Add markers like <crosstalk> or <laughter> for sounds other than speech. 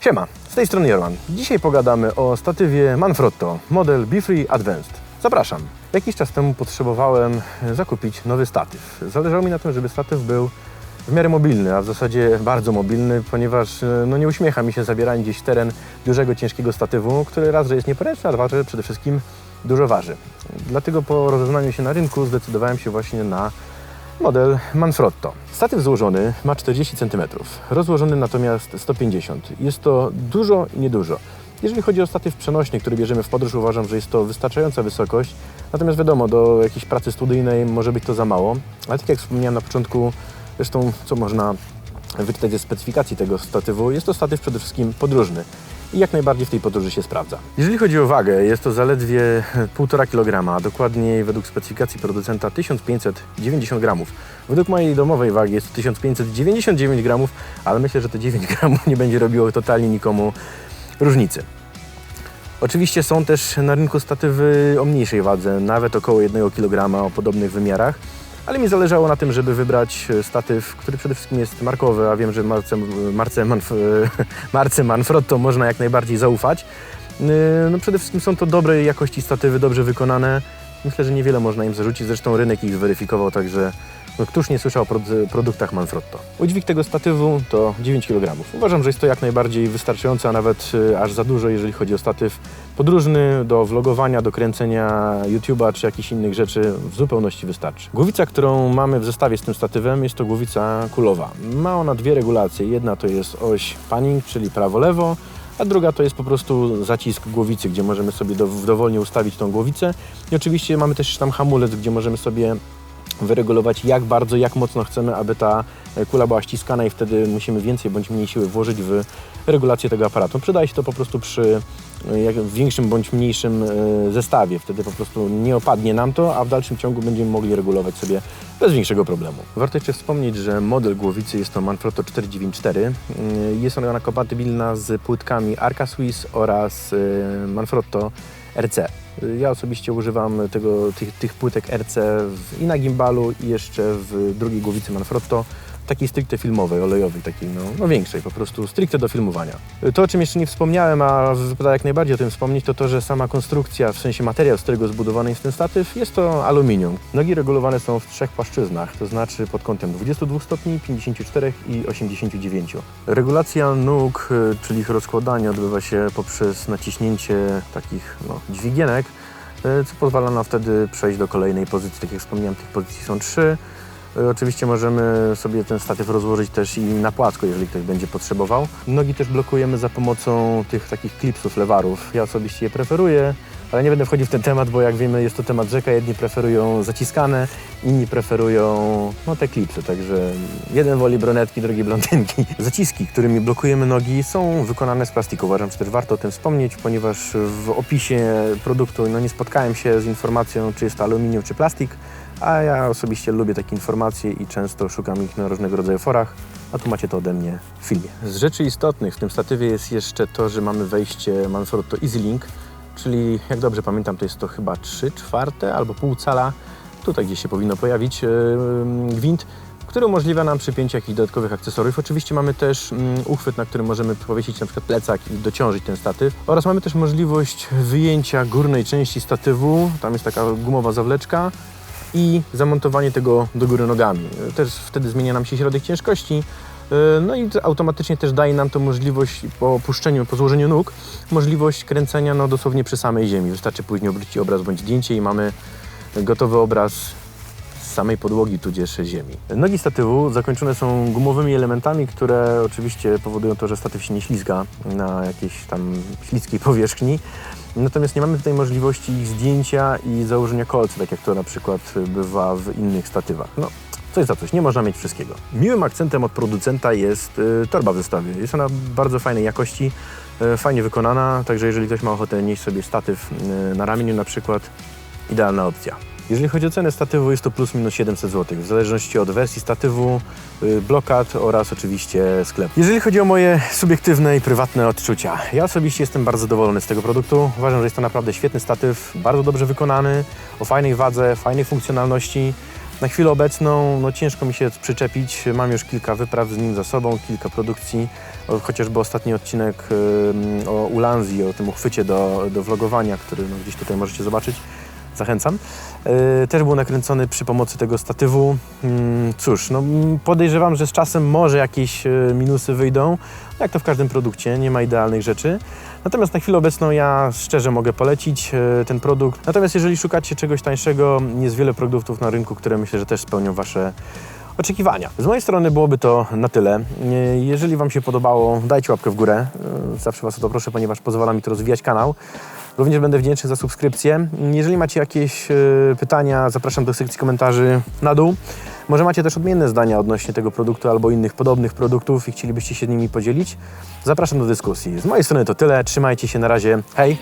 Siema, z tej strony Jorman. Dzisiaj pogadamy o statywie Manfrotto, model Befree Advanced. Zapraszam. Jakiś czas temu potrzebowałem zakupić nowy statyw. Zależało mi na tym, żeby statyw był w miarę mobilny, a w zasadzie bardzo mobilny, ponieważ e, no, nie uśmiecha mi się zabieranie gdzieś teren dużego, ciężkiego statywu, który raz, że jest nieporęczny, a dwa, że przede wszystkim dużo waży. Dlatego po rozeznaniu się na rynku zdecydowałem się właśnie na model Manfrotto. Statyw złożony ma 40 cm, rozłożony natomiast 150. Jest to dużo i niedużo. Jeżeli chodzi o statyw przenośny, który bierzemy w podróż, uważam, że jest to wystarczająca wysokość. Natomiast wiadomo, do jakiejś pracy studyjnej może być to za mało. Ale tak jak wspomniałem na początku, zresztą co można wyczytać ze specyfikacji tego statywu, jest to statyw przede wszystkim podróżny i jak najbardziej w tej podróży się sprawdza. Jeżeli chodzi o wagę, jest to zaledwie <laughs> 1,5 kg, a dokładniej według specyfikacji producenta 1590 gramów. Według mojej domowej wagi jest to 1599 gramów, ale myślę, że te 9 <laughs> gramów nie będzie robiło totalnie nikomu różnicy. Oczywiście są też na rynku statywy o mniejszej wadze, nawet około 1 kg o podobnych wymiarach, ale mi zależało na tym, żeby wybrać statyw, który przede wszystkim jest markowy, a wiem, że marce, marce, Manf, <laughs> marce Manfrotto można jak najbardziej zaufać. No przede wszystkim są to dobrej jakości statywy, dobrze wykonane. Myślę, że niewiele można im zarzucić, zresztą rynek ich zweryfikował, także no, któż nie słyszał o produ- produktach Manfrotto. Udźwig tego statywu to 9 kg. Uważam, że jest to jak najbardziej wystarczające, a nawet y, aż za dużo, jeżeli chodzi o statyw podróżny do vlogowania, do kręcenia YouTube'a czy jakichś innych rzeczy w zupełności wystarczy. Głowica, którą mamy w zestawie z tym statywem jest to głowica kulowa. Ma ona dwie regulacje. Jedna to jest oś panning, czyli prawo-lewo, a druga to jest po prostu zacisk głowicy, gdzie możemy sobie do, dowolnie ustawić tą głowicę. I oczywiście mamy też tam hamulec, gdzie możemy sobie wyregulować jak bardzo, jak mocno chcemy, aby ta kula była ściskana i wtedy musimy więcej bądź mniej siły włożyć w regulację tego aparatu. Przydaje się to po prostu przy w większym bądź mniejszym e, zestawie. Wtedy po prostu nie opadnie nam to, a w dalszym ciągu będziemy mogli regulować sobie bez większego problemu. Warto jeszcze wspomnieć, że model głowicy jest to Manfrotto 494. E, Jest ona kompatybilna z płytkami Arca Swiss oraz e, Manfrotto RC. Ja osobiście używam tego, tych, tych płytek RC i na gimbalu i jeszcze w drugiej głowicy Manfrotto, takiej stricte filmowej, olejowej, takiej no, no większej, po prostu stricte do filmowania. To, o czym jeszcze nie wspomniałem, a wypada jak najbardziej o tym wspomnieć, to to, że sama konstrukcja, w sensie materiał, z którego zbudowany jest ten statyw, jest to aluminium. Nogi regulowane są w trzech płaszczyznach, to znaczy pod kątem 22 stopni, 54 i 89. Regulacja nóg, y, czyli ich rozkładanie odbywa się poprzez naciśnięcie takich no, dźwigienek, y, co pozwala nam wtedy przejść do kolejnej pozycji. Tak jak wspomniałem, tych pozycji są trzy. Y, Oczywiście możemy sobie ten statyw rozłożyć też i na płasko, jeżeli ktoś będzie potrzebował. Nogi też blokujemy za pomocą tych takich klipsów, lewarów. Ja osobiście je preferuję, ale nie będę wchodził w ten temat, bo jak wiemy jest to temat rzeka. Jedni preferują zaciskane, inni preferują no, te klipsy, także jeden woli brunetki, drugi blondynki. <laughs> Zaciski, którymi blokujemy nogi są wykonane z plastiku. Uważam, że też warto o tym wspomnieć, ponieważ w opisie produktu no, nie spotkałem się z informacją, czy jest to aluminium, czy plastik, a ja osobiście lubię takie informacje i często szukam ich na różnego rodzaju forach, a tu macie to ode mnie w filmie. Z rzeczy istotnych w tym statywie jest jeszcze to, że mamy wejście Manfrotto EasyLink, czyli jak dobrze pamiętam, to jest to chyba 3 czwarte albo pół cala, tutaj gdzieś się powinno pojawić yy, gwint, który umożliwia nam przypięcie jakichś dodatkowych akcesoriów. Oczywiście mamy też uchwyt, na którym możemy powiesić na przykład plecak i dociążyć ten statyw. Oraz mamy też możliwość wyjęcia górnej części statywu, tam jest taka gumowa zawleczka i zamontowanie tego do góry nogami. Też wtedy zmienia nam się środek ciężkości. Yy, No i to automatycznie też daje nam to możliwość po opuszczeniu, po złożeniu nóg, możliwość kręcenia no, dosłownie przy samej ziemi. Wystarczy później obrócić obraz bądź zdjęcie i mamy gotowy obraz samej podłogi, tudzież ziemi. Nogi statywu zakończone są gumowymi elementami, które oczywiście powodują to, że statyw się nie ślizga na jakiejś tam śliskiej <laughs> powierzchni. Natomiast nie mamy tutaj możliwości ich zdjęcia i założenia kolcy, tak jak to na przykład bywa w innych statywach. No, coś za coś, nie można mieć wszystkiego. Miłym akcentem od producenta jest y, torba w zestawie. Jest ona bardzo fajnej jakości, y, fajnie wykonana, także jeżeli ktoś ma ochotę nieść sobie statyw y, na ramieniu na przykład, idealna opcja. Jeżeli chodzi o cenę statywu, jest to plus minus 700 zł, w zależności od wersji statywu, y, blokad oraz oczywiście sklepu. Jeżeli chodzi o moje subiektywne i prywatne odczucia, ja osobiście jestem bardzo zadowolony z tego produktu. Uważam, że jest to naprawdę świetny statyw, bardzo dobrze wykonany, o fajnej wadze, fajnej funkcjonalności. Na chwilę obecną no, ciężko mi się przyczepić. Mam już kilka wypraw z nim za sobą, kilka produkcji. Chociażby ostatni odcinek o Ulanzi, o tym uchwycie do, do vlogowania, który no, gdzieś tutaj możecie zobaczyć. Zachęcam. Yy, też był nakręcony przy pomocy tego statywu. Ym, cóż, no, mm, podejrzewam, że z czasem może jakieś yy, minusy wyjdą. Jak to w każdym produkcie, nie ma idealnych rzeczy. Natomiast na chwilę obecną ja szczerze mogę polecić e, ten produkt. Natomiast jeżeli szukacie czegoś tańszego, jest wiele produktów na rynku, które myślę, że też spełnią Wasze oczekiwania. Z mojej strony byłoby to na tyle. Jeżeli Wam się podobało, dajcie łapkę w górę. Zawsze Was o to proszę, ponieważ pozwala mi to rozwijać kanał. Również będę wdzięczny za subskrypcję. Jeżeli macie jakieś e, pytania, zapraszam do sekcji komentarzy na dół. Może macie też odmienne zdania odnośnie tego produktu albo innych podobnych produktów i chcielibyście się nimi podzielić. Zapraszam do dyskusji. Z mojej strony to tyle. Trzymajcie się na razie. Hej!